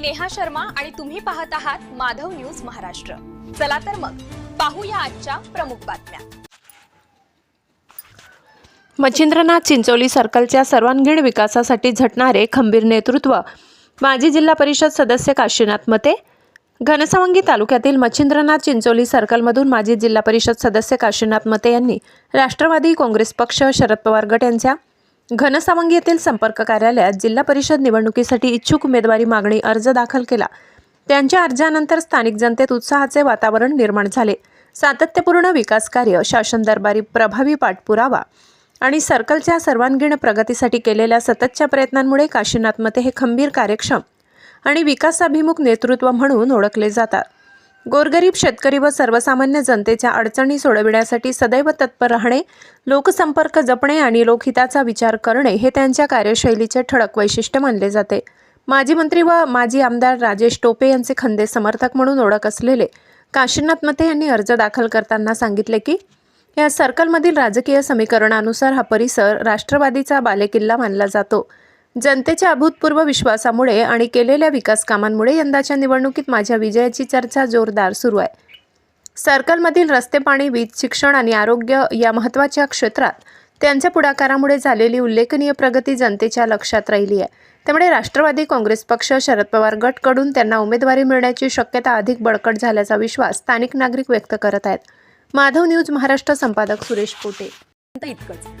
मी नेहा शर्मा आणि तुम्ही पाहत आहात माधव न्यूज महाराष्ट्र. चला तर मग पाहूया आजच्या प्रमुख बातम्या. मच्छिंद्रनाथ चिंचोली सर्कलच्या सर्वांगीण विकासासाठी झटणारे खंबीर नेतृत्व. माजी जिल्हा परिषद सदस्य काशीनाथ मते. घनसावंगी तालुक्यातील मच्छिंद्रनाथ चिंचोली सर्कलमधून माजी जिल्हा परिषद सदस्य काशीनाथ मते यांनी राष्ट्रवादी काँग्रेस पक्ष शरद पवार गट यांच्या घनसावंगी येथील संपर्क कार्यालयात जिल्हा परिषद निवडणुकीसाठी इच्छुक उमेदवारी मागणी अर्ज दाखल केला. त्यांच्या अर्जानंतर स्थानिक जनतेत उत्साहाचे वातावरण निर्माण झाले. सातत्यपूर्ण विकास कार्य शासन दरबारी प्रभावी पाठपुरावा आणि सर्कलच्या सर्वांगीण प्रगतीसाठी केलेल्या सततच्या प्रयत्नांमुळे काशीनाथ मते हे खंबीर कार्यक्षम आणि विकासाभिमुख नेतृत्व म्हणून ओळखले जातात. गोरगरीब शेतकरी व सर्वसामान्य जनतेच्या अडचणी सोडविण्यासाठी सदैव तत्पर राहणे लोकसंपर्क जपणे आणि लोकहिताचा विचार करणे हे त्यांच्या कार्यशैलीचे ठळक वैशिष्ट्य मानले जाते. माजी मंत्री व माजी आमदार राजेश टोपे यांचे खंदे समर्थक म्हणून ओळख असलेले काशीनाथ मते यांनी अर्ज दाखल करताना सांगितले की या सर्कलमधील राजकीय समीकरणानुसार हा परिसर राष्ट्रवादीचा बालेकिल्ला मानला जातो. जनतेच्या अभूतपूर्व विश्वासामुळे आणि केलेल्या विकास कामांमुळे यंदाच्या निवडणुकीत माझ्या विजयाची चर्चा जोरदार सुरू आहे. सर्कलमधील रस्ते पाणी वीज शिक्षण आणि आरोग्य या महत्त्वाच्या क्षेत्रात त्यांच्या पुढाकारामुळे झालेली उल्लेखनीय प्रगती जनतेच्या लक्षात राहिली आहे. त्यामुळे राष्ट्रवादी काँग्रेस पक्ष शरद पवार गटकडून त्यांना उमेदवारी मिळण्याची शक्यता अधिक बळकट झाल्याचा विश्वास स्थानिक नागरिक व्यक्त करत आहेत. माधव न्यूज महाराष्ट्र संपादक सुरेश पोटे. इतकंच.